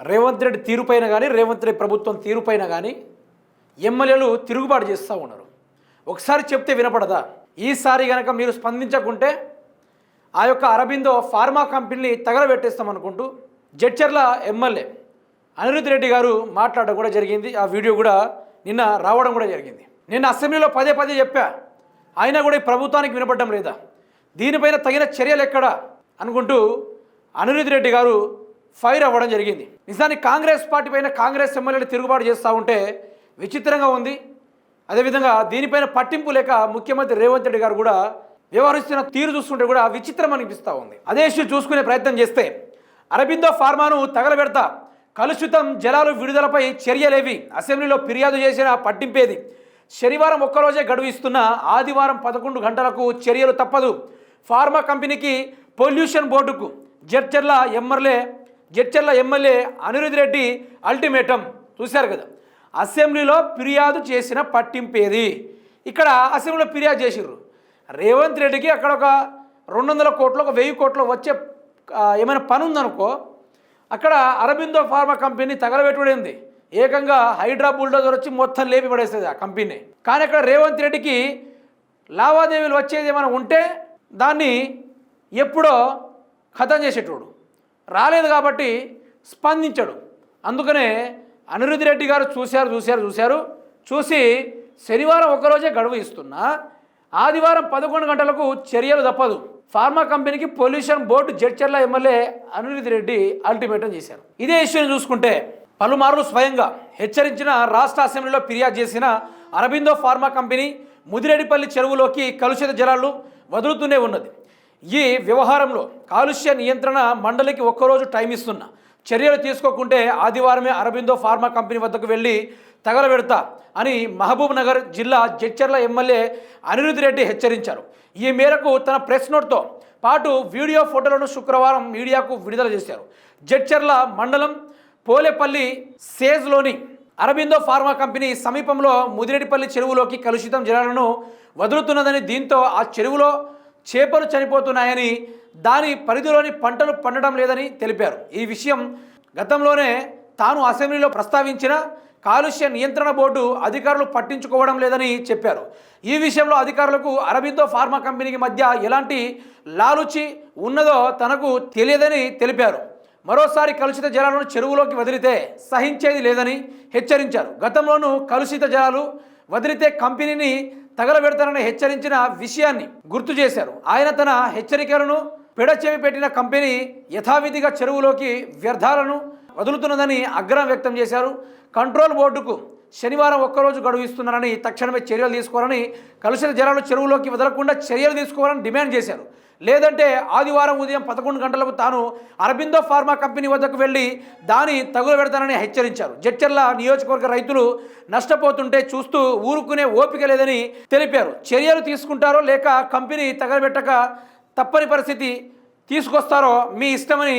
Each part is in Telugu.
రేవంత్ రెడ్డి తీరుపైన కానీ రేవంత్ రెడ్డి ప్రభుత్వం తీరుపైన కానీ ఎమ్మెల్యేలు తిరుగుబాటు చేస్తూ ఉన్నారు. ఒకసారి చెప్తే వినపడదా? ఈసారి కనుక మీరు స్పందించకుంటే ఆ యొక్క అరబిందో ఫార్మా కంపెనీని తగలబెట్టేస్తామనుకుంటూ జడ్చర్ల ఎమ్మెల్యే అనిరుద్ రెడ్డి గారు మాట్లాడడం కూడా జరిగింది. ఆ వీడియో కూడా నిన్న రావడం కూడా జరిగింది. నిన్న అసెంబ్లీలో పదే పదే చెప్పా అయినా కూడా ఈ ప్రభుత్వానికి వినపడడం లేదా? దీనిపైన తగిన చర్యలు ఎక్కడా? అనుకుంటూ అనిరుద్ రెడ్డి గారు ఫైర్ అవ్వడం జరిగింది. నిజానికి కాంగ్రెస్ పార్టీ పైన కాంగ్రెస్ ఎమ్మెల్యేలు తిరుగుబాటు చేస్తూ ఉంటే విచిత్రంగా ఉంది. అదేవిధంగా దీనిపైన పట్టింపు లేక ముఖ్యమంత్రి రేవంత్ రెడ్డి గారు కూడా వ్యవహరిస్తున్న తీరు చూస్తుంటే కూడా విచిత్రం అనిపిస్తూ ఉంది. అదే ఇష్యూ చూసుకునే ప్రయత్నం చేస్తే అరబిందో ఫార్మాను తగలబెడతా కలుషితం జలాలు విడుదలపై చర్యలేవి అసెంబ్లీలో ఫిర్యాదు చేసిన పట్టింపేది. శనివారం ఒక్కరోజే గడువు ఇస్తున్న ఆదివారం పదకొండు గంటలకు చర్యలు తప్పదు. ఫార్మా కంపెనీకి పొల్యూషన్ బోర్డుకు Jadcherla MLA Jadcherla MLA Anirudh Reddy ultimatum చూశారు కదా. అసెంబ్లీలో ఫిర్యాదు చేసిన పట్టింపేది. ఇక్కడ అసెంబ్లీలో ఫిర్యాదు చేసిర్రు. రేవంత్ రెడ్డికి అక్కడ ఒక రెండు వందల కోట్లు ఒక వెయ్యి కోట్లు వచ్చే ఏమైనా పని ఉందనుకో అక్కడ అరబిందో ఫార్మా కంపెనీ తగలబెట్టుబడింది ఏకంగా హైడ్రా బుల్డోజర్ వచ్చి మొత్తం లేపి పడేస్తుంది ఆ కంపెనీ. కానీ అక్కడ రేవంత్ రెడ్డికి లావాదేవీలు వచ్చేది ఏమైనా ఉంటే దాన్ని ఎప్పుడో ఖతం చేసేటోడు. రాలేదు కాబట్టి స్పందించడు. అందుకనే అనిరుద్ధి రెడ్డి గారు చూశారు చూశారు చూశారు. చూసి శనివారం ఒకరోజే గడువు ఇస్తున్నా. ఆదివారం పదకొండు గంటలకు చర్యలు తప్పదు. ఫార్మా కంపెనీకి pollution board Jadcherla MLA Anirudh Reddy ultimatum చేశారు. ఇదే ఇష్యూని చూసుకుంటే పలుమార్లు స్వయంగా హెచ్చరించిన రాష్ట్ర అసెంబ్లీలో ఫిర్యాదు చేసిన అరబిందో ఫార్మా కంపెనీ ముదిరెడ్డిపల్లి చెరువులోకి కలుషిత జలాలు వదులుతూనే ఉన్నది. ఈ వ్యవహారంలో కాలుష్య నియంత్రణ మండలికి ఒక్కరోజు టైం ఇస్తున్నా. చర్యలు తీసుకోకుంటే ఆదివారమే అరబిందో ఫార్మా కంపెనీ వద్దకు వెళ్ళి తగలబెడతా అని మహబూబ్ నగర్ జిల్లా జడ్చర్ల ఎమ్మెల్యే అనిరుద్ధి రెడ్డి హెచ్చరించారు. ఈ మేరకు తన ప్రెస్ నోట్తో పాటు వీడియో ఫోటోలను శుక్రవారం మీడియాకు విడుదల చేశారు. జడ్చర్ల మండలం పోలేపల్లి సేజ్లోని అరబిందో ఫార్మా కంపెనీ సమీపంలో ముదిరెడ్డిపల్లి చెరువులోకి కలుషితం జలాలను వదులుతున్నదని దీంతో ఆ చెరువులో చేపలు చనిపోతున్నాయని దాని పరిధిలోని పంటలు పండడం లేదని తెలిపారు. ఈ విషయం గతంలోనే తాను అసెంబ్లీలో ప్రస్తావించిన కాలుష్య నియంత్రణ బోర్డు అధికారులు పట్టించుకోవడం లేదని చెప్పారు. ఈ విషయంలో అధికారులకు అరబిందో ఫార్మా కంపెనీకి మధ్య ఎలాంటి లాలుచి ఉన్నదో తనకు తెలియదని తెలిపారు. మరోసారి కలుషిత జలాలను చెరువులోకి వదిలితే సహించేది లేదని హెచ్చరించారు. గతంలోనూ కలుషిత జలాలు వదిలితే కంపెనీని తగలబెడతానని హెచ్చరించిన విషయాన్ని గుర్తు చేశారు. ఆయన తన హెచ్చరికలను పెడచెవి పెట్టిన కంపెనీ యథావిధిగా చెరువులోకి వ్యర్థాలను వదులుతున్నదని అగ్రహం వ్యక్తం చేశారు. కంట్రోల్ బోర్డుకు శనివారం ఒక్కరోజు గడువు ఇస్తున్నారని తక్షణమే చర్యలు తీసుకోవాలని కలుషిత జలాలు చెరువులోకి వదలకుండా చర్యలు తీసుకోవాలని డిమాండ్ చేశారు. లేదంటే ఆదివారం ఉదయం పదకొండు గంటలకు తాను అరబిందో ఫార్మా కంపెనీ వద్దకు వెళ్ళి దాని తగులు పెడతానని హెచ్చరించారు. జడ్చర్ల నియోజకవర్గ రైతులు నష్టపోతుంటే చూస్తూ ఊరుకునే ఓపిక లేదని తెలిపారు. చర్యలు తీసుకుంటారో లేక కంపెనీ తగలబెట్టక తప్పని పరిస్థితి తీసుకొస్తారో మీ ఇష్టమని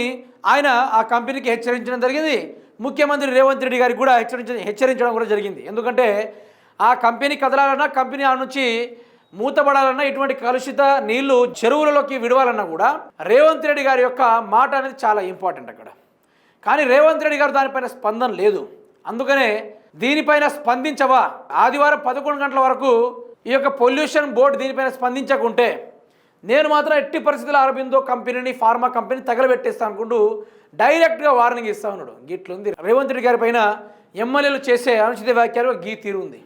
ఆయన ఆ కంపెనీకి హెచ్చరించడం జరిగింది. ముఖ్యమంత్రి రేవంత్ రెడ్డి గారికి కూడా హెచ్చరించ హెచ్చరించడం కూడా జరిగింది. ఎందుకంటే ఆ కంపెనీ కదలాలన్నా కంపెనీ ఆ నుంచి మూతపడాలన్నా ఇటువంటి కలుషిత నీళ్ళు చెరువులలోకి విడవాలన్నా కూడా రేవంత్ రెడ్డి గారి యొక్క మాట అనేది చాలా ఇంపార్టెంట్ అక్కడ. కానీ రేవంత్ రెడ్డి గారు దానిపైన స్పందన లేదు. అందుకనే దీనిపైన స్పందించవా? ఆదివారం పదకొండు గంటల వరకు ఈ యొక్క పొల్యూషన్ బోర్డు దీనిపైన స్పందించకుంటే నేను మాత్రం ఎట్టి పరిస్థితుల్లో అరబిందో కంపెనీని ఫార్మా కంపెనీ తగలబెట్టేస్తాను అనుకుంటూ డైరెక్ట్గా వార్నింగ్ ఇస్తా ఉన్నాడు. గిట్లుంది. రేవంత్ రెడ్డి గారి పైన ఎమ్మెల్యేలు చేసే అనుచిత వ్యాఖ్యలు గీ తీరు ఉంది